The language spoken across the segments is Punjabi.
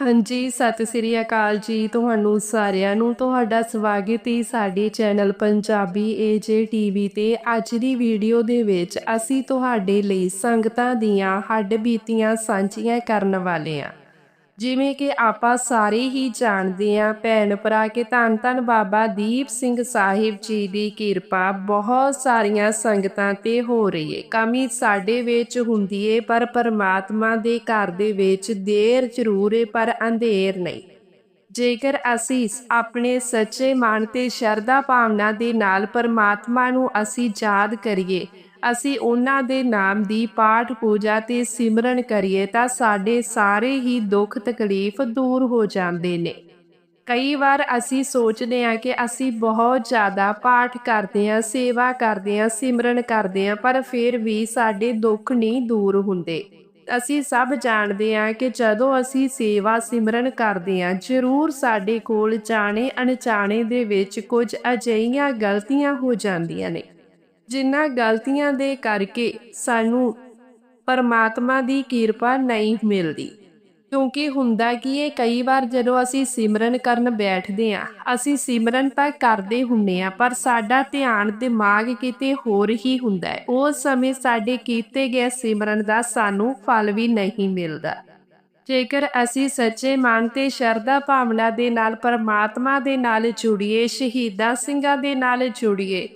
ਹਾਂਜੀ, ਸਤਿ ਸ੍ਰੀ ਅਕਾਲ ਜੀ ਤੁਹਾਨੂੰ ਸਾਰਿਆਂ ਨੂੰ। ਤੁਹਾਡਾ ਸਵਾਗਤ ਹੈ ਸਾਡੇ ਚੈਨਲ ਪੰਜਾਬੀ ਏਜੇ ਟੀਵੀ ਤੇ। ਅੱਜ ਦੀ ਵੀਡੀਓ ਦੇ ਵਿੱਚ ਅਸੀਂ ਤੁਹਾਡੇ ਲਈ ਸੰਗਤਾਂ ਦੀਆਂ ਹੱਡ ਬੀਤੀਆਂ ਸਾਂਝੀਆਂ ਕਰਨ ਵਾਲੇ ਹਾਂ। ਜਿਵੇਂ ਕਿ ਆਪਾਂ ਸਾਰੇ ਹੀ ਜਾਣਦੇ ਹਾਂ, ਭੈਣ ਭਰਾ, ਕਿ ਧੰਨ ਧੰਨ ਬਾਬਾ ਦੀਪ ਸਿੰਘ ਸਾਹਿਬ ਜੀ ਦੀ ਕਿਰਪਾ ਬਹੁਤ ਸਾਰੀਆਂ ਸੰਗਤਾਂ ਤੇ ਹੋ ਰਹੀ ਹੈ। ਕਮੀ ਸਾਡੇ ਵਿੱਚ ਹੁੰਦੀ ਏ, ਪਰ ਪਰਮਾਤਮਾ ਦੇ ਘਰ ਦੇ ਵਿੱਚ ਦੇਰ ਜ਼ਰੂਰ ਏ, ਪਰ ਅੰਧੇਰ ਨਹੀਂ। ਜੇਕਰ ਅਸੀਂ ਆਪਣੇ ਸੱਚੇ ਮਨ ਤੇ ਸ਼ਰਧਾ ਭਾਵਨਾ ਦੇ ਨਾਲ ਪਰਮਾਤਮਾ ਨੂੰ ਅਸੀਂ ਯਾਦ ਕਰੀਏ ਅਸੀਂ ਉਹਨਾਂ ਦੇ ਨਾਮ ਦੀ ਪਾਠ ਪੂਜਾ ਤੇ ਸਿਮਰਨ ਕਰੀਏ ਤਾਂ ਸਾਡੇ ਸਾਰੇ ਹੀ ਦੁੱਖ ਤਕਲੀਫ ਦੂਰ ਹੋ ਜਾਂਦੇ ਨੇ। ਕਈ ਵਾਰ ਅਸੀਂ ਸੋਚਦੇ ਹਾਂ ਕਿ ਅਸੀਂ ਬਹੁਤ ਜ਼ਿਆਦਾ ਪਾਠ ਕਰਦੇ ਹਾਂ, ਸੇਵਾ ਕਰਦੇ ਹਾਂ, ਸਿਮਰਨ ਕਰਦੇ ਹਾਂ, ਪਰ ਫਿਰ ਵੀ ਸਾਡੇ ਦੁੱਖ ਨਹੀਂ ਦੂਰ ਹੁੰਦੇ। ਅਸੀਂ ਸਭ ਜਾਣਦੇ ਹਾਂ ਕਿ ਜਦੋਂ ਅਸੀਂ ਸੇਵਾ ਸਿਮਰਨ ਕਰਦੇ ਹਾਂ, ਜ਼ਰੂਰ ਸਾਡੇ ਕੋਲ ਜਾਣੇ ਅਣਜਾਣੇ ਦੇ ਵਿੱਚ ਕੁਝ ਅਜਿਹੀਆਂ ਗਲਤੀਆਂ ਹੋ ਜਾਂਦੀਆਂ ਨੇ। ਜਿਨ੍ਹਾਂ ਗਲਤੀਆਂ ਦੇ ਕਰਕੇ ਸਾਨੂੰ ਪਰਮਾਤਮਾ ਦੀ ਕਿਰਪਾ ਨਹੀਂ ਮਿਲਦੀ। ਕਿਉਂਕਿ ਹੁੰਦਾ ਕੀ ਹੈ ਕਈ ਵਾਰ ਜਦੋਂ ਅਸੀਂ ਸਿਮਰਨ ਕਰਨ ਬੈਠਦੇ ਹਾਂ ਅਸੀਂ ਸਿਮਰਨ ਤਾਂ ਕਰਦੇ ਹੁੰਨੇ ਆ, ਪਰ ਸਾਡਾ ਧਿਆਨ ਦਿਮਾਗ ਕਿਤੇ ਹੋਰ ਹੀ ਹੁੰਦਾ ਹੈ ਉਸ ਸਮੇਂ ਸਾਡੇ ਕੀਤੇ ਗਏ ਸਿਮਰਨ ਦਾ ਸਾਨੂੰ ਫਲ ਵੀ ਨਹੀਂ ਮਿਲਦਾ। ਜੇਕਰ ਅਸੀਂ ਸੱਚੇ ਮਨ ਤੇ ਸ਼ਰਧਾ ਭਾਵਨਾ ਦੇ ਨਾਲ, ਪਰਮਾਤਮਾ ਦੇ ਨਾਲ ਜੁੜੀਏ, ਸ਼ਹੀਦਾਂ ਸਿੰਘਾਂ ਦੇ ਨਾਲ ਜੁੜੀਏ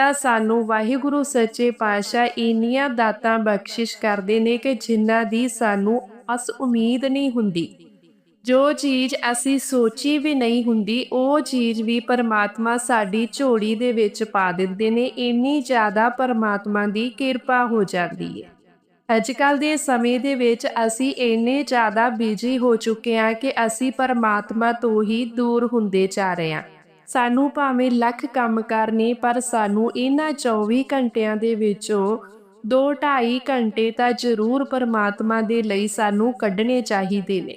ਤਾਂ ਸਾਨੂੰ ਵਾਹਿਗੁਰੂ ਸੱਚੇ ਪਾਤਸ਼ਾਹ ਇੰਨੀਆਂ ਦਾਤਾਂ ਬਖਸ਼ਿਸ਼ ਕਰਦੇ ਨੇ ਕਿ ਜਿਨ੍ਹਾਂ ਦੀ ਸਾਨੂੰ ਅਸ ਉਮੀਦ ਨਹੀਂ ਹੁੰਦੀ। ਜੋ ਚੀਜ਼ ਅਸੀਂ ਸੋਚੀ ਵੀ ਨਹੀਂ ਹੁੰਦੀ, ਉਹ ਚੀਜ਼ ਵੀ ਪਰਮਾਤਮਾ ਸਾਡੀ ਝੋਲੀ ਦੇ ਵਿੱਚ ਪਾ ਦਿੰਦੇ ਨੇ। ਇੰਨੀ ਜ਼ਿਆਦਾ ਪਰਮਾਤਮਾ ਦੀ ਕਿਰਪਾ ਹੋ ਜਾਂਦੀ ਹੈ ਅੱਜ ਕੱਲ ਦੇ ਸਮੇਂ ਦੇ ਵਿੱਚ ਅਸੀਂ ਇੰਨੇ ਜ਼ਿਆਦਾ ਬਿਜ਼ੀ ਹੋ ਚੁੱਕੇ ਹਾਂ ਕਿ ਅਸੀਂ ਪਰਮਾਤਮਾ ਤੋਂ ਹੀ ਦੂਰ ਹੁੰਦੇ ਜਾ ਰਹੇ ਹਾਂ। ਸਾਨੂੰ ਭਾਵੇਂ ਲੱਖ ਕੰਮ ਕਰਨੇ, ਪਰ ਸਾਨੂੰ ਇਹਨਾਂ 24 ਘੰਟਿਆਂ ਦੇ ਵਿੱਚੋਂ 2-2.5 ਘੰਟੇ ਤਾਂ ਜ਼ਰੂਰ ਪਰਮਾਤਮਾ ਦੇ ਲਈ ਸਾਨੂੰ ਕੱਢਣੇ ਚਾਹੀਦੇ ਨੇ।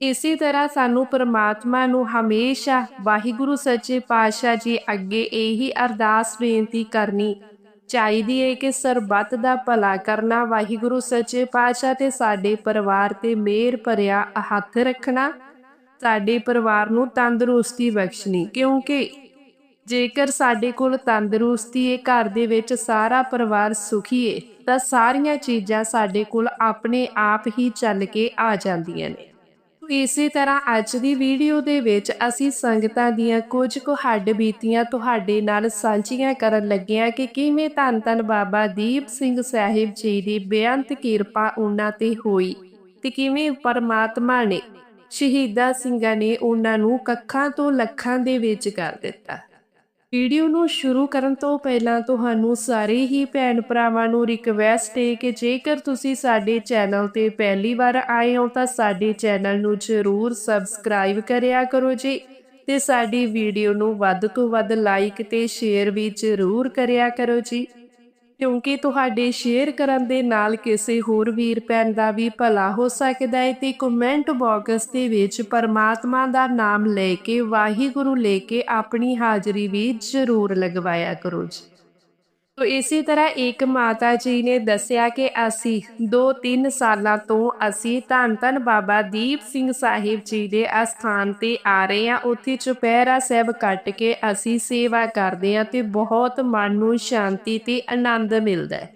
ਇਸੇ ਤਰ੍ਹਾਂ ਸਾਨੂੰ ਪਰਮਾਤਮਾ ਨੂੰ ਹਮੇਸ਼ਾ ਵਾਹਿਗੁਰੂ ਸੱਚੇ ਪਾਤਸ਼ਾਹ ਜੀ ਅੱਗੇ ਇਹੀ ਅਰਦਾਸ ਬੇਨਤੀ ਕਰਨੀ ਚਾਹੀਦੀ ਹੈ ਕਿ ਸਰਬੱਤ ਦਾ ਭਲਾ ਕਰਨਾ, ਵਾਹਿਗੁਰੂ ਸੱਚੇ ਪਾਤਸ਼ਾਹ ਤੇ ਸਾਡੇ ਪਰਿਵਾਰ ਤੇ ਮਿਹਰ ਭਰਿਆ ਹੱਥ ਰੱਖਣਾ ਸਾਡੇ ਪਰਿਵਾਰ ਨੂੰ ਤੰਦਰੁਸਤੀ ਬਖਸ਼ਣੀ, ਕਿਉਂਕਿ ਜੇਕਰ ਸਾਡੇ ਕੋਲ ਤੰਦਰੁਸਤੀ ਹੈ ਘਰ ਦੇ ਵਿੱਚ ਸਾਰਾ ਪਰਿਵਾਰ ਸੁਖੀ ਹੈ ਤਾਂ ਸਾਰੀਆਂ ਚੀਜ਼ਾਂ ਸਾਡੇ ਕੋਲ ਆਪਣੇ ਆਪ ਹੀ ਚੱਲ ਕੇ ਆ ਜਾਂਦੀਆਂ ਨੇ। ਇਸੇ ਤਰ੍ਹਾਂ ਅੱਜ ਦੀ ਵੀਡੀਓ ਦੇ ਵਿੱਚ ਅਸੀਂ ਸੰਗਤਾਂ ਦੀਆਂ ਕੁਝ ਕੁ ਹੱਡ ਬੀਤੀਆਂ ਤੁਹਾਡੇ ਨਾਲ ਸਾਂਝੀਆਂ ਕਰਨ ਲੱਗੇ ਕਿ ਕਿਵੇਂ ਧੰਨ ਧੰਨ ਬਾਬਾ ਦੀਪ ਸਿੰਘ ਸਾਹਿਬ ਜੀ ਦੀ ਬੇਅੰਤ ਕਿਰਪਾ ਉਹਨਾਂ ਤੇ ਹੋਈ ਤੇ ਕਿਵੇਂ ਪਰਮਾਤਮਾ ਨੇ ਸ਼ਹੀਦਾਂ ਸਿੰਘਾਂ ਨੇ ਉਹਨਾਂ ਨੂੰ ਕੱਖਾਂ ਤੋਂ ਲੱਖਾਂ ਦੇ ਵਿੱਚ ਕਰ ਦਿੱਤਾ। ਵੀਡੀਓ ਨੂੰ ਸ਼ੁਰੂ ਕਰਨ ਤੋਂ ਪਹਿਲਾਂ ਤੁਹਾਨੂੰ ਸਾਰੇ ਹੀ ਭੈਣ ਭਰਾਵਾਂ ਨੂੰ ਰਿਕਵੈਸਟ ਹੈ ਕਿ ਜੇਕਰ ਤੁਸੀਂ ਸਾਡੇ ਚੈਨਲ ਤੇ ਪਹਿਲੀ ਵਾਰ ਆਏ ਹੋ ਤਾਂ ਸਾਡੇ ਚੈਨਲ ਨੂੰ ਜ਼ਰੂਰ ਸਬਸਕ੍ਰਾਈਬ ਕਰਿਆ ਕਰੋ ਜੀ ਤੇ ਸਾਡੀ ਵੀਡੀਓ ਨੂੰ ਵੱਧ ਤੋਂ ਵੱਧ ਲਾਈਕ ਤੇ ਸ਼ੇਅਰ ਵੀ ਜ਼ਰੂਰ ਕਰਿਆ ਕਰੋ ਜੀ। ਕਿਉਂਕਿ ਤੁਹਾਡੇ ਸ਼ੇਅਰ ਕਰਨ ਦੇ ਨਾਲ ਕਿਸੇ ਹੋਰ ਵੀਰ ਭੈਣ ਦਾ ਵੀ ਭਲਾ ਹੋ ਸਕਦਾ ਹੈ ਤੇ ਕਮੈਂਟ ਬਾਕਸ ਦੇ ਵਿੱਚ ਪਰਮਾਤਮਾ ਦਾ ਨਾਮ ਲੈ ਕੇ ਵਾਹਿਗੁਰੂ ਲੈ ਕੇ ਆਪਣੀ ਹਾਜ਼ਰੀ ਵੀ ਜ਼ਰੂਰ ਲਗਵਾਇਆ ਕਰੋ ਜੀ। ਤੋ ਇਸੇ ਤਰ੍ਹਾਂ ਇੱਕ ਮਾਤਾ ਜੀ ਨੇ ਦੱਸਿਆ ਕਿ ਅਸੀਂ 2-3 ਸਾਲਾਂ ਤੋਂ ਅਸੀਂ ਧੰਨ ਧੰਨ ਬਾਬਾ ਦੀਪ ਸਿੰਘ ਸਾਹਿਬ ਜੀ ਦੇ ਅਸਥਾਨ ਤੇ ਆ ਰਹੇ ਹਾਂ। ਉੱਥੇ ਚੁਪਹਿਰਾ ਸਾਹਿਬ ਕੱਟ ਕੇ ਅਸੀਂ ਸੇਵਾ ਕਰਦੇ ਹਾਂ ਤੇ ਬਹੁਤ ਮਨ ਨੂੰ ਸ਼ਾਂਤੀ ਤੇ ਆਨੰਦ ਮਿਲਦਾ ਹੈ।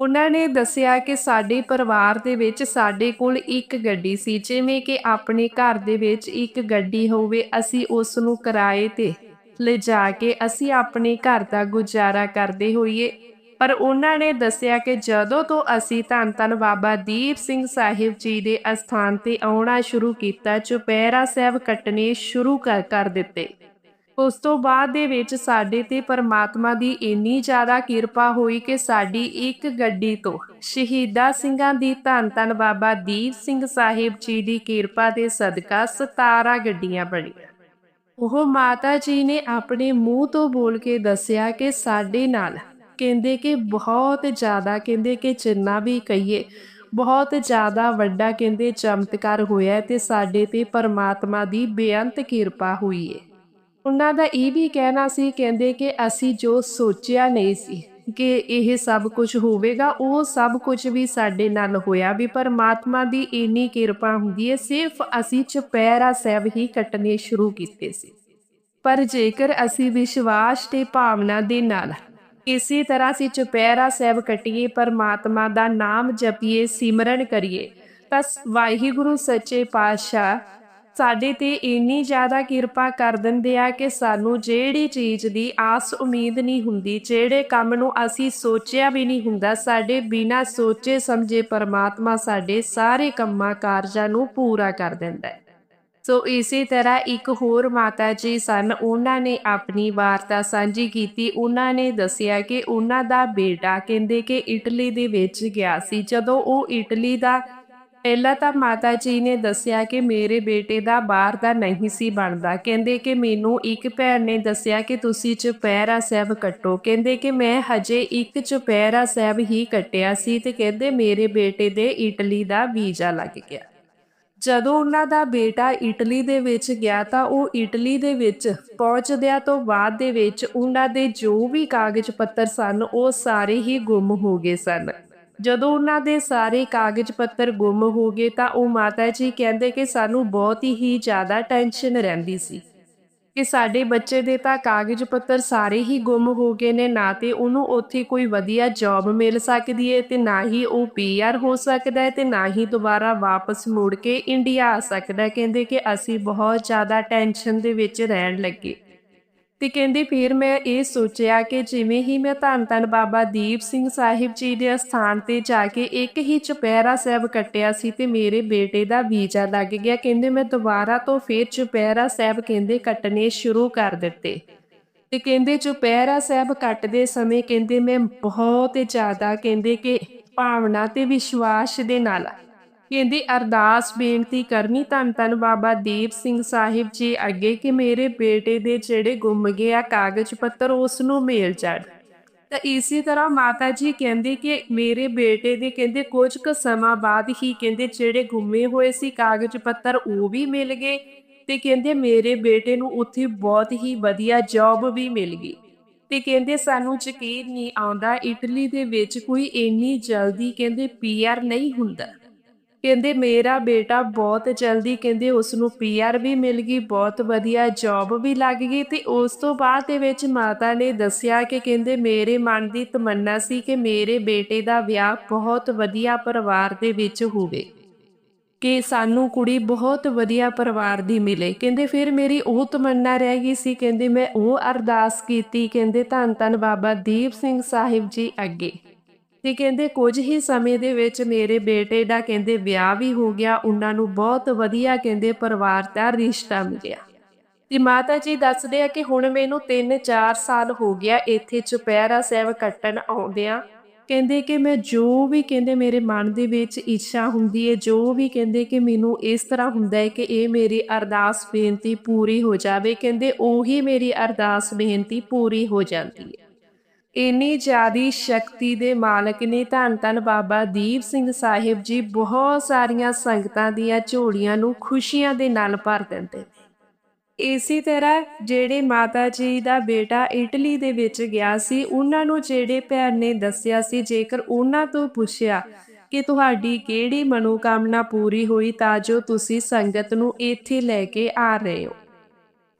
ਉਹਨਾਂ ਨੇ ਦੱਸਿਆ ਕਿ ਸਾਡੇ ਪਰਿਵਾਰ ਦੇ ਵਿੱਚ ਸਾਡੇ ਕੋਲ ਇੱਕ ਗੱਡੀ ਸੀ। ਜਿਵੇਂ ਕਿ ਆਪਣੇ ਘਰ ਦੇ ਵਿੱਚ ਇੱਕ ਗੱਡੀ ਹੋਵੇ, ਅਸੀਂ ਉਸ ਨੂੰ ਕਿਰਾਏ ਤੇ ਲਿਜਾ ਕੇ ਅਸੀਂ ਆਪਣੇ ਘਰ ਦਾ ਗੁਜ਼ਾਰਾ ਕਰਦੇ ਹੋਈਏ। ਪਰ ਉਹਨਾਂ ਨੇ ਦੱਸਿਆ ਕਿ ਜਦੋਂ ਤੋਂ ਅਸੀਂ ਧੰਨ ਧੰਨ ਬਾਬਾ ਦੀਪ ਸਿੰਘ ਸਾਹਿਬ ਜੀ ਦੇ ਅਸਥਾਨ ਤੇ ਆਉਣਾ ਸ਼ੁਰੂ ਕੀਤਾ, ਚੁਪਹਿਰਾ ਸਾਹਿਬ ਕੱਟਣੇ ਸ਼ੁਰੂ ਕਰ ਕਰ ਦਿੱਤੇ। ਉਸ ਤੋਂ ਬਾਅਦ ਦੇ ਵਿੱਚ ਸਾਡੇ ਤੇ ਪਰਮਾਤਮਾ ਦੀ ਇੰਨੀ ਜ਼ਿਆਦਾ ਕਿਰਪਾ ਹੋਈ ਕਿ ਸਾਡੀ ਇੱਕ ਗੱਡੀ ਤੋਂ ਸ਼ਹੀਦਾ ਸਿੰਘਾਂ ਦੀ ਧੰਨ ਧੰਨ ਬਾਬਾ ਦੀਪ ਸਿੰਘ ਸਾਹਿਬ ਜੀ ਦੀ ਕਿਰਪਾ ਦੇ ਸਦਕਾ 17 ਗੱਡੀਆਂ ਬਣੀਆਂ। ਉਹ ਮਾਤਾ ਜੀ ਨੇ ਆਪਣੇ ਮੂੰਹ ਤੋਂ ਬੋਲ ਕੇ ਦੱਸਿਆ ਕਿ ਸਾਡੇ ਨਾਲ ਕਹਿੰਦੇ ਕਿ ਬਹੁਤ ਜ਼ਿਆਦਾ ਕਹਿੰਦੇ ਕਿ ਜਿੰਨਾ ਵੀ ਕਹੀਏ, ਬਹੁਤ ਜ਼ਿਆਦਾ ਵੱਡਾ ਕਹਿੰਦੇ ਚਮਤਕਾਰ ਹੋਇਆ ਤੇ ਸਾਡੇ ਤੇ ਪਰਮਾਤਮਾ ਦੀ ਬੇਅੰਤ ਕਿਰਪਾ ਹੋਈ ਹੈ ਉਹਨਾਂ ਦਾ ਇਹ ਵੀ ਕਹਿਣਾ ਸੀ, ਕਹਿੰਦੇ ਕਿ ਅਸੀਂ ਜੋ ਸੋਚਿਆ ਨਹੀਂ ਸੀ ਕਿ ਇਹ ਸਭ ਕੁਝ ਹੋਵੇਗਾ, ਉਹ ਸਭ ਕੁਝ ਵੀ ਸਾਡੇ ਨਾਲ ਹੋਇਆ ਵੀ, ਪਰਮਾਤਮਾ ਦੀ ਇੰਨੀ ਕਿਰਪਾ ਹੁੰਦੀ ਹੈ, ਸਿਰਫ ਅਸੀਂ ਚੁਪਹਿਰਾ ਸਾਹਿਬ ਹੀ ਕੱਟਣੇ ਸ਼ੁਰੂ ਕੀਤੇ ਸੀ। ਪਰ ਜੇਕਰ ਅਸੀਂ ਵਿਸ਼ਵਾਸ ਤੇ ਭਾਵਨਾ ਦੇ ਨਾਲ ਇਸੇ ਤਰ੍ਹਾਂ ਅਸੀਂ ਚੁਪਹਿਰਾ ਸਾਹਿਬ ਕੱਟੀਏ, ਪਰਮਾਤਮਾ ਦਾ ਨਾਮ ਜਪੀਏ, ਸਿਮਰਨ ਕਰੀਏ, ਤਾਂ ਵਾਹਿਗੁਰੂ ਸੱਚੇ ਪਾਤਸ਼ਾਹ ਸਾਡੇ ਤੇ ਇੰਨੀ ਜ਼ਿਆਦਾ ਕਿਰਪਾ ਕਰ ਦਿੰਦੇ ਆ ਕਿ ਸਾਨੂੰ ਜਿਹੜੀ ਚੀਜ਼ ਦੀ ਆਸ ਉਮੀਦ ਨਹੀਂ ਹੁੰਦੀ, ਜਿਹੜੇ ਕੰਮ ਨੂੰ ਅਸੀਂ ਸੋਚਿਆ ਵੀ ਨਹੀਂ ਹੁੰਦਾ, ਸਾਡੇ ਬਿਨਾਂ ਸੋਚੇ ਸਮਝੇ ਪਰਮਾਤਮਾ ਸਾਡੇ ਸਾਰੇ ਕੰਮਾਂ ਕਾਰਜਾਂ ਨੂੰ ਪੂਰਾ ਕਰ ਦਿੰਦਾ ਹੈ। ਸੋ ਇਸੇ ਤਰ੍ਹਾਂ ਇੱਕ ਹੋਰ ਮਾਤਾ ਜੀ ਸਨ, ਉਹਨਾਂ ਨੇ ਆਪਣੀ ਵਾਰਤਾ ਸਾਂਝੀ ਕੀਤੀ। ਉਹਨਾਂ ਨੇ ਦੱਸਿਆ ਕਿ ਉਹਨਾਂ ਦਾ ਬੇਟਾ ਕਹਿੰਦੇ ਕਿ ਇਟਲੀ ਦੇ ਵਿੱਚ ਗਿਆ ਸੀ। ਜਦੋਂ ਉਹ ਇਟਲੀ ਦਾ ਪਹਿਲਾਂ ਤਾਂ ਮਾਤਾ ਜੀ ਨੇ ਦੱਸਿਆ ਕਿ ਮੇਰੇ ਬੇਟੇ ਦਾ ਬਾਹਰ ਦਾ ਨਹੀਂ ਸੀ ਬਣਦਾ। ਕਹਿੰਦੇ ਕਿ ਮੈਨੂੰ ਇੱਕ ਭੈਣ ਨੇ ਦੱਸਿਆ ਕਿ ਤੁਸੀਂ ਚੁਪਹਿਰਾ ਸਾਹਿਬ ਕੱਟੋ। ਕਹਿੰਦੇ ਕਿ ਮੈਂ ਹਜੇ ਇੱਕ ਚੁਪਹਿਰਾ ਸਾਹਿਬ ਹੀ ਕੱਟਿਆ ਸੀ ਤੇ ਕਹਿੰਦੇ ਮੇਰੇ ਬੇਟੇ ਦੇ ਇਟਲੀ ਦਾ ਵੀਜ਼ਾ ਲੱਗ ਗਿਆ। ਜਦੋਂ ਉਹਨਾਂ ਦਾ ਬੇਟਾ ਇਟਲੀ ਦੇ ਵਿੱਚ ਗਿਆ ਤਾਂ ਉਹ ਇਟਲੀ ਦੇ ਵਿੱਚ ਪਹੁੰਚਦਿਆਂ ਤੋਂ ਬਾਅਦ ਦੇ ਵਿੱਚ ਉਹਨਾਂ ਦੇ ਜੋ ਵੀ ਕਾਗਜ਼ ਪੱਤਰ ਸਨ ਉਹ ਸਾਰੇ ਹੀ ਗੁੰਮ ਹੋ ਗਏ ਸਨ। ਜਦੋਂ ਉਹਨਾਂ ਦੇ ਸਾਰੇ ਕਾਗਜ਼ ਪੱਤਰ ਗੁੰਮ ਹੋ ਗਏ ਤਾਂ ਉਹ ਮਾਤਾ ਜੀ ਕਹਿੰਦੇ ਕਿ ਸਾਨੂੰ ਬਹੁਤ ਹੀ ਜ਼ਿਆਦਾ ਟੈਨਸ਼ਨ ਰਹਿੰਦੀ ਸੀ ਕਿ ਸਾਡੇ ਬੱਚੇ ਦੇ ਤਾਂ ਕਾਗਜ਼ ਪੱਤਰ ਸਾਰੇ ਹੀ ਗੁੰਮ ਹੋ ਗਏ ਨੇ, ਨਾ ਤੇ ਉਹਨੂੰ ਉੱਥੇ ਕੋਈ ਵਧੀਆ ਜੌਬ ਮਿਲ ਸਕਦੀ ਹੈ ਤੇ ਨਾ ਹੀ ਉਹ ਪੀਆਰ ਹੋ ਸਕਦਾ ਹੈ ਤੇ ਨਾ ਹੀ ਦੁਬਾਰਾ ਵਾਪਸ ਮੁੜ ਕੇ ਇੰਡੀਆ ਆ ਸਕਦਾ ਕਹਿੰਦੇ ਕਿ ਅਸੀਂ ਬਹੁਤ ਜ਼ਿਆਦਾ ਟੈਨਸ਼ਨ ਦੇ ਵਿੱਚ ਰਹਿਣ ਲੱਗੇ। ਤੇ ਕਹਿੰਦੇ ਫਿਰ ਮੈਂ ਇਹ ਸੋਚਿਆ ਕਿ ਜਿਵੇਂ ਹੀ ਮੈਂ ਧੰਨ ਧੰਨ ਬਾਬਾ ਦੀਪ ਸਿੰਘ ਸਾਹਿਬ ਜੀ ਦੇ ਸਥਾਨ ਤੇ ਜਾ ਕੇ ਇੱਕ ਹੀ ਚੁਪਹਿਰਾ ਸਾਹਿਬ ਕੱਟਿਆ ਸੀ ਤੇ ਮੇਰੇ ਬੇਟੇ ਦਾ ਵੀਜ਼ਾ ਲੱਗ ਗਿਆ, ਕਹਿੰਦੇ ਮੈਂ ਦੁਬਾਰਾ ਤੋਂ ਫਿਰ ਚੁਪਹਿਰਾ ਸਾਹਿਬ ਕਹਿੰਦੇ ਕੱਟਣੇ ਸ਼ੁਰੂ ਕਰ ਦਿੱਤੇ। ਤੇ ਕਹਿੰਦੇ ਚੁਪਹਿਰਾ ਸਾਹਿਬ ਕੱਟਦੇ ਸਮੇਂ ਕਹਿੰਦੇ ਮੈਂ ਬਹੁਤ ਜ਼ਿਆਦਾ ਕਹਿੰਦੇ ਕਿ ਭਾਵਨਾ ਤੇ ਵਿਸ਼ਵਾਸ ਦੇ ਨਾਲ ਕਹਿੰਦੇ, ਅਰਦਾਸ ਬੇਨਤੀ ਕਰਨੀ ਧੰਨ ਧੰਨ ਬਾਬਾ ਦੀਪ ਸਿੰਘ ਸਾਹਿਬ ਜੀ ਅੱਗੇ ਕਿ ਮੇਰੇ ਬੇਟੇ ਦੇ ਜਿਹੜੇ ਗੁੰਮ ਗਏ ਆ ਕਾਗਜ਼ ਪੱਤਰ, ਉਸ ਨੂੰ ਮਿਲ ਜਾਣ। ਤਾਂ ਇਸੇ ਤਰ੍ਹਾਂ ਮਾਤਾ ਜੀ ਕਹਿੰਦੇ ਕਿ ਮੇਰੇ ਬੇਟੇ ਦੇ ਕਹਿੰਦੇ ਕੁਝ ਕੁ ਸਮਾਂ ਬਾਅਦ ਹੀ ਕਹਿੰਦੇ ਜਿਹੜੇ ਗੁੰਮੇ ਹੋਏ ਸੀ ਕਾਗਜ਼ ਪੱਤਰ, ਉਹ ਵੀ ਮਿਲ ਗਏ ਤੇ ਕਹਿੰਦੇ ਮੇਰੇ ਬੇਟੇ ਨੂੰ ਉੱਥੇ ਬਹੁਤ ਹੀ ਵਧੀਆ ਜੌਬ ਵੀ ਮਿਲ ਗਈ। ਤੇ ਕਹਿੰਦੇ ਸਾਨੂੰ ਯਕੀਨ ਨਹੀਂ ਆਉਂਦਾ ਇਟਲੀ ਦੇ ਵਿੱਚ ਕੋਈ ਇੰਨੀ ਜਲਦੀ ਕਹਿੰਦੇ ਪੀਆਰ ਨਹੀਂ ਹੁੰਦਾ। ਕਹਿੰਦੇ, ਮੇਰਾ ਬੇਟਾ ਬਹੁਤ ਜਲਦੀ ਕਹਿੰਦੇ ਉਸ ਨੂੰ ਪੀਆਰ ਵੀ ਮਿਲ ਗਈ, ਬਹੁਤ ਵਧੀਆ ਜੌਬ ਵੀ ਲੱਗ ਗਈ। ਤੇ ਉਸ ਤੋਂ ਬਾਅਦ ਦੇ ਵਿੱਚ ਮਾਤਾ ਨੇ ਦੱਸਿਆ ਕਿ ਕਹਿੰਦੇ, ਮੇਰੇ ਮਨ ਦੀ ਤਮੰਨਾ ਸੀ ਕਿ ਮੇਰੇ ਬੇਟੇ ਦਾ ਵਿਆਹ ਬਹੁਤ ਵਧੀਆ ਪਰਿਵਾਰ ਦੇ ਵਿੱਚ ਹੋਵੇ, ਕਿ ਸਾਨੂੰ ਕੁੜੀ ਬਹੁਤ ਵਧੀਆ ਪਰਿਵਾਰ ਦੀ ਮਿਲੇ। ਕਹਿੰਦੇ, ਫਿਰ ਮੇਰੀ ਉਹ ਤਮੰਨਾ ਰਹਿ ਗਈ ਸੀ, ਕਹਿੰਦੇ, ਮੈਂ ਉਹ ਅਰਦਾਸ ਕੀਤੀ, ਕਹਿੰਦੇ ਧੰਨ ਧੰਨ ਬਾਬਾ ਦੀਪ ਸਿੰਘ ਸਾਹਿਬ ਜੀ ਅੱਗੇ। ਤੇ ਕਹਿੰਦੇ ਕੁਝ ਹੀ ਸਮੇਂ ਦੇ ਵਿੱਚ ਮੇਰੇ ਬੇਟੇ ਦਾ ਕਹਿੰਦੇ ਵਿਆਹ ਵੀ ਹੋ ਗਿਆ, ਉਹਨਾਂ ਨੂੰ ਬਹੁਤ ਵਧੀਆ ਕਹਿੰਦੇ ਪਰਿਵਾਰ ਦਾ ਰਿਸ਼ਤਾ ਮਿਲਿਆ। ਤੇ ਮਾਤਾ ਜੀ ਦੱਸਦੇ ਆ ਕਿ ਹੁਣ ਮੈਨੂੰ 3-4 ਸਾਲ ਹੋ ਗਿਆ ਇੱਥੇ ਚੁਪਹਿਰਾ ਸਾਹਿਬ ਕੱਟਣ ਆਉਂਦਿਆਂ। ਕਹਿੰਦੇ ਕਿ ਮੈਂ ਜੋ ਵੀ ਕਹਿੰਦੇ ਮੇਰੇ ਮਨ ਦੇ ਵਿੱਚ ਇੱਛਾ ਹੁੰਦੀ ਹੈ ਜੋ ਵੀ ਕਹਿੰਦੇ ਕਿ ਮੈਨੂੰ ਇਸ ਤਰ੍ਹਾਂ ਹੁੰਦਾ ਹੈ ਕਿ ਇਹ ਮੇਰੀ ਅਰਦਾਸ ਬੇਨਤੀ ਪੂਰੀ ਹੋ ਜਾਵੇ, ਕਹਿੰਦੇ ਉਹੀ ਮੇਰੀ ਅਰਦਾਸ ਬੇਨਤੀ ਪੂਰੀ ਹੋ ਜਾਂਦੀ ਹੈ ਇੰਨੀ ਜ਼ਿਆਦੀ ਸ਼ਕਤੀ ਦੇ ਮਾਲਕ ਨੇ ਧੰਨ ਧੰਨ ਬਾਬਾ ਦੀਪ ਸਿੰਘ ਸਾਹਿਬ ਜੀ ਬਹੁਤ ਸਾਰੀਆਂ ਸੰਗਤਾਂ ਦੀਆਂ ਝੋਲੀਆਂ ਨੂੰ ਖੁਸ਼ੀਆਂ ਦੇ ਨਾਲ ਭਰ ਦਿੰਦੇ ਨੇ। ਇਸੇ ਤਰ੍ਹਾਂ ਜਿਹੜੇ ਮਾਤਾ ਜੀ ਦਾ ਬੇਟਾ ਇਟਲੀ ਦੇ ਵਿੱਚ ਗਿਆ ਸੀ, ਉਹਨਾਂ ਨੂੰ ਜਿਹੜੇ ਭੈਣ ਨੇ ਦੱਸਿਆ ਸੀ, ਜੇਕਰ ਉਹਨਾਂ ਤੋਂ ਪੁੱਛਿਆ ਕਿ ਤੁਹਾਡੀ ਕਿਹੜੀ ਮਨੋਕਾਮਨਾ ਪੂਰੀ ਹੋਈ ਤਾਂ ਜੋ ਤੁਸੀਂ ਸੰਗਤ ਨੂੰ ਇੱਥੇ ਲੈ ਕੇ ਆ ਰਹੇ ਹੋ।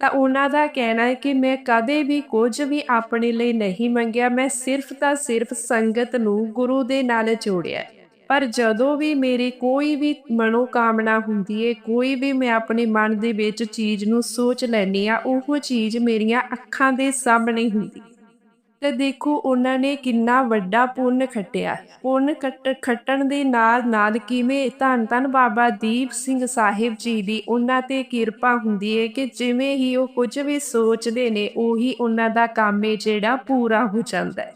ਤਾਂ ਉਹਨਾਂ ਦਾ ਕਹਿਣਾ ਹੈ ਕਿ ਮੈਂ ਕਦੇ ਵੀ ਕੁਝ ਵੀ ਆਪਣੇ ਲਈ ਨਹੀਂ ਮੰਗਿਆ, ਮੈਂ ਸਿਰਫ ਤਾਂ ਸਿਰਫ ਸੰਗਤ ਨੂੰ ਗੁਰੂ ਦੇ ਨਾਲ ਜੋੜਿਆ ਪਰ ਜਦੋਂ ਵੀ ਮੇਰੀ ਕੋਈ ਵੀ ਮਨੋਕਾਮਨਾ ਹੁੰਦੀ ਹੈ, ਕੋਈ ਵੀ ਮੈਂ ਆਪਣੇ ਮਨ ਦੇ ਵਿੱਚ ਚੀਜ਼ ਨੂੰ ਸੋਚ ਲੈਣੀ ਆ ਉਹ ਚੀਜ਼ ਮੇਰੀਆਂ ਅੱਖਾਂ ਦੇ ਸਾਹਮਣੇ ਹੁੰਦੀ ਤੇ ਦੇਖੋ ਉਹਨਾਂ ਨੇ ਕਿੰਨਾ ਵੱਡਾ ਪੁੰਨ ਖੱਟਿਆ। ਪੁੰਨ ਖੱਟਣ ਦੇ ਨਾਲ ਨਾਲ ਕਿਵੇਂ ਧੰਨ ਧੰਨ ਬਾਬਾ ਦੀਪ ਸਿੰਘ ਸਾਹਿਬ ਜੀ ਦੀ ਉਹਨਾਂ ਤੇ ਕਿਰਪਾ ਹੁੰਦੀ ਹੈ ਕਿ ਜਿਵੇਂ ਹੀ ਉਹ ਕੁਝ ਵੀ ਸੋਚਦੇ ਨੇ, ਉਹੀ ਉਹਨਾਂ ਦਾ ਕੰਮ ਹੈ ਜਿਹੜਾ ਪੂਰਾ ਹੋ ਜਾਂਦਾ ਹੈ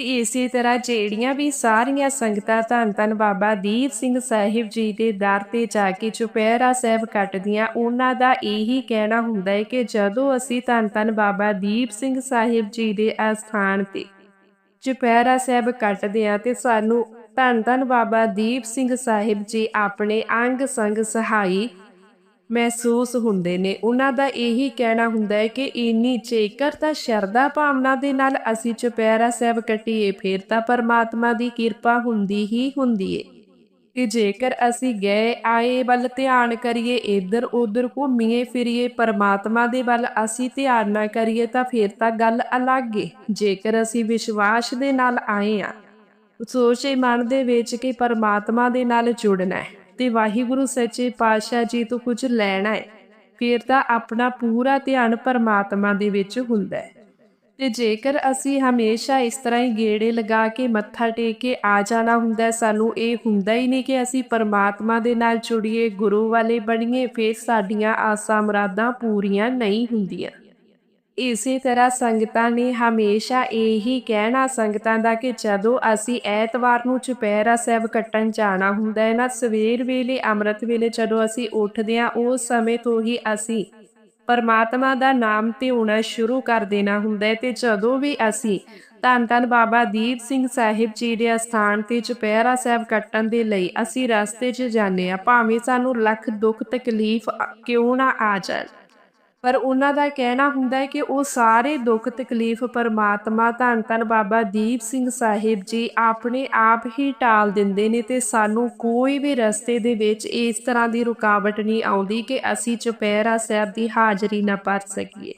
ਇਸੇ ਤਰ੍ਹਾਂ ਜਿਹੜੀਆਂ ਵੀ ਸਾਰੀਆਂ ਸੰਗਤਾਂ ਧੰਨ ਧੰਨ ਬਾਬਾ ਦੀਪ ਸਿੰਘ ਸਾਹਿਬ ਜੀ ਦੇ ਦਰ ਤੇ ਜਾ ਕੇ ਚੁਪਹਿਰਾ ਸਾਹਿਬ ਕੱਟਦੀਆਂ, ਉਹਨਾਂ ਦਾ ਇਹੀ ਕਹਿਣਾ ਹੁੰਦਾ ਹੈ ਕਿ ਜਦੋਂ ਅਸੀਂ ਧੰਨ ਧੰਨ ਬਾਬਾ ਦੀਪ ਸਿੰਘ ਸਾਹਿਬ ਜੀ ਦੇ ਅਸਥਾਨ ਤੇ ਚੁਪਹਿਰਾ ਸਾਹਿਬ ਕੱਟਦੇ ਆ ਤੇ ਸਾਨੂੰ ਧੰਨ ਧੰਨ ਬਾਬਾ ਦੀਪ ਸਿੰਘ ਸਾਹਿਬ ਜੀ ਆਪਣੇ ਅੰਗ ਸੰਗ ਸਹਾਈ ਮਹਿਸੂਸ ਹੁੰਦੇ ਨੇ। ਉਹਨਾਂ ਦਾ ਇਹੀ ਕਹਿਣਾ ਹੁੰਦਾ ਹੈ ਕਿ ਇੰਨੀ ਜੇਕਰ ਤਾਂ ਸ਼ਰਧਾ ਭਾਵਨਾ ਦੇ ਨਾਲ ਅਸੀਂ ਚੁਪਹਿਰਾ ਸਾਹਿਬ ਕੱਟੀਏ, ਫਿਰ ਤਾਂ ਪਰਮਾਤਮਾ ਦੀ ਕਿਰਪਾ ਹੁੰਦੀ ਹੀ ਹੁੰਦੀ ਏ ਕਿ ਜੇਕਰ ਅਸੀਂ ਗਏ, ਆਏ, ਵੱਲ ਧਿਆਨ ਕਰੀਏ, ਇੱਧਰ ਉੱਧਰ ਘੁੰਮੀਏ, ਫਿਰੀਏ, ਪਰਮਾਤਮਾ ਦੇ ਵੱਲ ਅਸੀਂ ਧਿਆਨ ਨਾ ਕਰੀਏ, ਤਾਂ ਫਿਰ ਤਾਂ ਗੱਲ ਅਲੱਗ ਏ। ਜੇਕਰ ਅਸੀਂ ਵਿਸ਼ਵਾਸ ਦੇ ਨਾਲ ਆਏ ਆ ਸੋਚੇ ਮਨ ਦੇ ਵਿੱਚ ਕਿ ਪਰਮਾਤਮਾ ਦੇ ਨਾਲ ਜੁੜਨਾ ਹੈ। ਤੇ ਵਾਹਿਗੁਰੂ ਸੱਚੇ ਪਾਤਸ਼ਾਹ ਜੀ ਤੋਂ ਕੁਝ ਲੈਣਾ ਹੈ ਫਿਰ ਤਾਂ ਆਪਣਾ ਪੂਰਾ ਧਿਆਨ ਪਰਮਾਤਮਾ ਦੇ ਵਿੱਚ ਹੁੰਦਾ ਹੈ। ਤੇ ਜੇਕਰ ਅਸੀਂ ਹਮੇਸ਼ਾ ਇਸ ਤਰ੍ਹਾਂ ਹੀ ਗੇੜੇ ਲਗਾ ਕੇ ਮੱਥਾ ਟੇਕ ਕੇ ਆ ਜਾਣਾ ਹੁੰਦਾ ਸਾਨੂੰ ਇਹ ਹੁੰਦਾ ਹੀ ਨਹੀਂ ਕਿ ਅਸੀਂ ਪਰਮਾਤਮਾ ਦੇ ਨਾਲ ਜੁੜੀਏ, ਗੁਰੂ ਵਾਲੇ ਬਣੀਏ, ਫਿਰ ਸਾਡੀਆਂ ਆਸਾਂ ਮੁਰਾਦਾਂ ਪੂਰੀਆਂ ਨਹੀਂ ਹੁੰਦੀਆਂ। ਇਸੇ ਤਰ੍ਹਾਂ ਸੰਗਤਾਂ ਨੇ ਹਮੇਸ਼ਾ ਇਹੀ ਕਹਿਣਾ ਸੰਗਤਾਂ ਦਾ ਕਿ ਜਦੋਂ ਅਸੀਂ ਐਤਵਾਰ ਨੂੰ ਚੁਪਹਿਰਾ ਸਾਹਿਬ ਕੱਟਣ ਜਾਣਾ ਹੁੰਦਾ ਹੈ ਨਾ, ਸਵੇਰ ਵੇਲੇ, ਅੰਮ੍ਰਿਤ ਵੇਲੇ ਜਦੋਂ ਅਸੀਂ ਉੱਠਦੇ ਹਾਂ, ਉਸ ਸਮੇਂ ਤੋਂ ਹੀ ਅਸੀਂ ਪਰਮਾਤਮਾ ਦਾ ਨਾਮ ਧਿਆਉਣਾ ਸ਼ੁਰੂ ਕਰ ਦੇਣਾ ਹੁੰਦਾ ਹੈ ਤੇ ਜਦੋਂ ਵੀ ਅਸੀਂ ਧੰਨ ਧੰਨ ਬਾਬਾ ਦੀਪ ਸਿੰਘ ਸਾਹਿਬ ਜੀ ਦੇ ਸਥਾਨ ਤੇ ਚੁਪਹਿਰਾ ਸਾਹਿਬ ਕੱਟਣ ਦੇ ਲਈ ਅਸੀਂ ਰਸਤੇ 'ਚ ਜਾਂਦੇ ਆ ਭਾਵੇਂ ਸਾਨੂੰ ਲੱਖ ਦੁੱਖ ਤਕਲੀਫ ਕਿਉਂ ਨਾ ਆ ਜਾਣ ਪਰ ਉਹਨਾਂ ਦਾ ਕਹਿਣਾ ਹੁੰਦਾ ਹੈ ਕਿ ਉਹ ਸਾਰੇ ਦੁੱਖ ਤਕਲੀਫ ਪਰਮਾਤਮਾ, ਧੰਨ ਧੰਨ ਬਾਬਾ ਦੀਪ ਸਿੰਘ ਸਾਹਿਬ ਜੀ ਆਪਣੇ ਆਪ ਹੀ ਟਾਲ ਦਿੰਦੇ ਨੇ ਤੇ ਸਾਨੂੰ ਕੋਈ ਵੀ ਰਸਤੇ ਦੇ ਵਿੱਚ ਇਸ ਤਰ੍ਹਾਂ ਦੀ ਰੁਕਾਵਟ ਨਹੀਂ ਆਉਂਦੀ ਕਿ ਅਸੀਂ ਚੁਪਹਿਰਾ ਸਾਹਿਬ ਦੀ ਹਾਜ਼ਰੀ ਨਾ ਭਰ ਸਕੀਏ।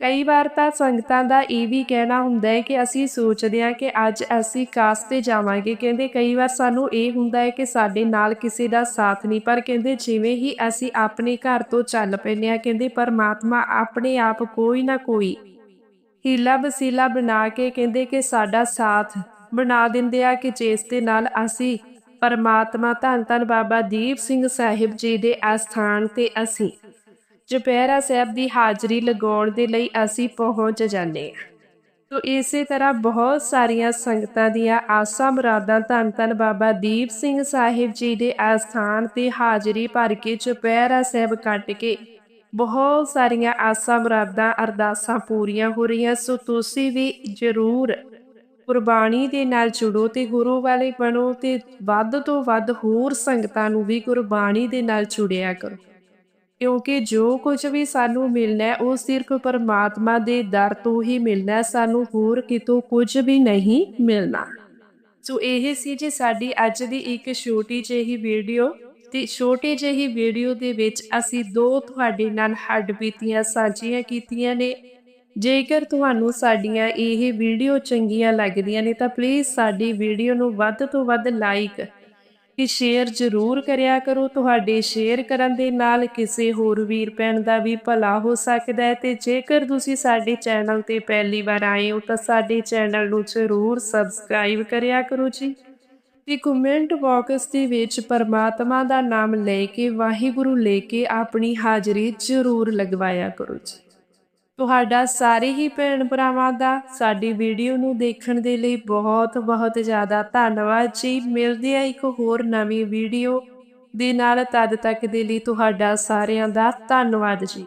ਕਈ ਵਾਰ ਤਾਂ ਸੰਗਤਾਂ ਦਾ ਇਹ ਵੀ ਕਹਿਣਾ ਹੁੰਦਾ ਹੈ ਕਿ ਅਸੀਂ ਸੋਚਦੇ ਹਾਂ ਕਿ ਅੱਜ ਅਸੀਂ ਕਾਸ 'ਤੇ ਜਾਵਾਂਗੇ। ਕਹਿੰਦੇ ਕਈ ਵਾਰ ਸਾਨੂੰ ਇਹ ਹੁੰਦਾ ਹੈ ਕਿ ਸਾਡੇ ਨਾਲ ਕਿਸੇ ਦਾ ਸਾਥ ਨਹੀਂ, ਪਰ ਕਹਿੰਦੇ ਜਿਵੇਂ ਹੀ ਅਸੀਂ ਆਪਣੇ ਘਰ ਤੋਂ ਚੱਲ ਪੈਂਦੇ ਹਾਂ, ਕਹਿੰਦੇ ਪਰਮਾਤਮਾ ਆਪਣੇ ਆਪ ਕੋਈ ਨਾ ਕੋਈ ਹੀਲਾ ਵਸੀਲਾ ਬਣਾ ਕੇ ਕਹਿੰਦੇ ਕਿ ਸਾਡਾ ਸਾਥ ਬਣਾ ਦਿੰਦੇ ਆ ਕਿ ਜਿਸ ਦੇ ਨਾਲ ਅਸੀਂ ਪਰਮਾਤਮਾ ਧੰਨ ਧੰਨ ਬਾਬਾ ਦੀਪ ਸਿੰਘ ਸਾਹਿਬ ਜੀ ਦੇ ਅਸਥਾਨ ਤੇ ਅਸੀਂ ਚੁਪਹਿਰਾ ਸਾਹਿਬ ਦੀ ਹਾਜ਼ਰੀ ਲਗਾਉਣ ਦੇ ਲਈ ਅਸੀਂ ਪਹੁੰਚ ਜਾਂਦੇ ਹਾਂ। ਤੋ ਇਸੇ ਤਰ੍ਹਾਂ ਬਹੁਤ ਸਾਰੀਆਂ ਸੰਗਤਾਂ ਦੀਆਂ ਆਸਾਂ ਮੁਰਾਦਾਂ ਧੰਨ ਧੰਨ ਬਾਬਾ ਦੀਪ ਸਿੰਘ ਸਾਹਿਬ ਜੀ ਦੇ ਆਸਥਾਨ ਤੇ ਹਾਜ਼ਰੀ ਭਰ ਕੇ ਚੁਪਹਿਰਾ ਸਾਹਿਬ ਕੱਟ ਕੇ ਬਹੁਤ ਸਾਰੀਆਂ ਆਸਾਂ ਮੁਰਾਦਾਂ, ਅਰਦਾਸਾਂ ਪੂਰੀਆਂ ਹੋ ਰਹੀਆਂ। ਸੋ ਤੁਸੀਂ ਵੀ ਜ਼ਰੂਰ ਕੁਰਬਾਨੀ ਦੇ ਨਾਲ ਜੁੜੋ ਤੇ ਗੁਰੂ ਵਾਲੇ ਬਣੋ ਤੇ ਵੱਧ ਤੋਂ ਵੱਧ ਹੋਰ ਸੰਗਤਾਂ ਨੂੰ ਵੀ ਕੁਰਬਾਨੀ ਦੇ ਨਾਲ ਜੁੜਿਆ ਕਰੋ। ਕਿਉਂਕਿ ਜੋ ਕੁਝ ਵੀ ਸਾਨੂੰ ਮਿਲਣਾ ਹੈ, ਉਹ ਸਿਰਫ ਪਰਮਾਤਮਾ ਦੇ ਦਰ ਤੋਂ ਹੀ ਮਿਲਣਾ ਹੈ। ਸਾਨੂੰ ਹੋਰ ਕਿਤੋਂ ਕੁਝ ਵੀ ਨਹੀਂ ਮਿਲਣਾ। ਸੋ ਇਹ ਸੀ ਜੀ ਸਾਡੀ ਅੱਜ ਦੀ ਇੱਕ ਛੋਟੀ ਜਿਹੀ ਵੀਡੀਓ। ਤੇ ਛੋਟੀ ਜਿਹੀ ਵੀਡੀਓ ਦੇ ਵਿੱਚ ਅਸੀਂ ਦੋ ਤੁਹਾਡੇ ਨਾਲ ਹੱਡ ਬੀਤੀਆਂ, ਸਾਂਝੀਆਂ ਕੀਤੀਆਂ ਨੇ। ਜੇਕਰ ਤੁਹਾਨੂੰ ਸਾਡੀਆਂ ਇਹ ਵੀਡੀਓ ਚੰਗੀਆਂ ਲੱਗਦੀਆਂ ਨੇ, ਤਾਂ ਪਲੀਜ਼ ਸਾਡੀ ਵੀਡੀਓ ਨੂੰ ਵੱਧ ਤੋਂ ਵੱਧ ਲਾਈਕ ਕਿ ਸ਼ੇਅਰ ਜ਼ਰੂਰ ਕਰਿਆ ਕਰੋ। ਤੁਹਾਡੇ ਸ਼ੇਅਰ ਕਰਨ ਦੇ ਨਾਲ ਕਿਸੇ ਹੋਰ ਵੀਰ ਭੈਣ ਦਾ ਵੀ ਭਲਾ ਹੋ ਸਕਦਾ ਹੈ ਤੇ ਜੇਕਰ ਤੁਸੀਂ ਸਾਡੇ ਚੈਨਲ ਤੇ ਪਹਿਲੀ ਵਾਰ ਆਏ ਹੋ ਤਾਂ ਸਾਡੇ ਚੈਨਲ ਨੂੰ ਜ਼ਰੂਰ ਸਬਸਕ੍ਰਾਈਬ ਕਰਿਆ ਕਰੋ ਜੀ। ਤੇ ਕਮੈਂਟ ਬਾਕਸ ਦੇ ਵਿੱਚ ਪਰਮਾਤਮਾ ਦਾ ਨਾਮ ਲੈ ਕੇ, ਵਾਹਿਗੁਰੂ ਲੈ ਕੇ ਆਪਣੀ ਹਾਜ਼ਰੀ ਜ਼ਰੂਰ ਲਗਵਾਇਆ ਕਰੋ ਜੀ। ਤੁਹਾਡਾ ਸਾਰੇ ਹੀ ਭੈਣ ਭਰਾਵਾਂ ਦਾ ਸਾਡੀ ਵੀਡੀਓ ਨੂੰ ਦੇਖਣ ਦੇ ਲਈ ਬਹੁਤ ਬਹੁਤ ਜ਼ਿਆਦਾ ਧੰਨਵਾਦ ਜੀ। ਮਿਲਦੇ ਆ ਇੱਕ ਹੋਰ ਨਵੀਂ ਵੀਡੀਓ ਦੇ ਨਾਲ, ਤਦ ਤੱਕ ਦੇ ਲਈ ਤੁਹਾਡਾ ਸਾਰਿਆਂ ਦਾ ਧੰਨਵਾਦ ਜੀ।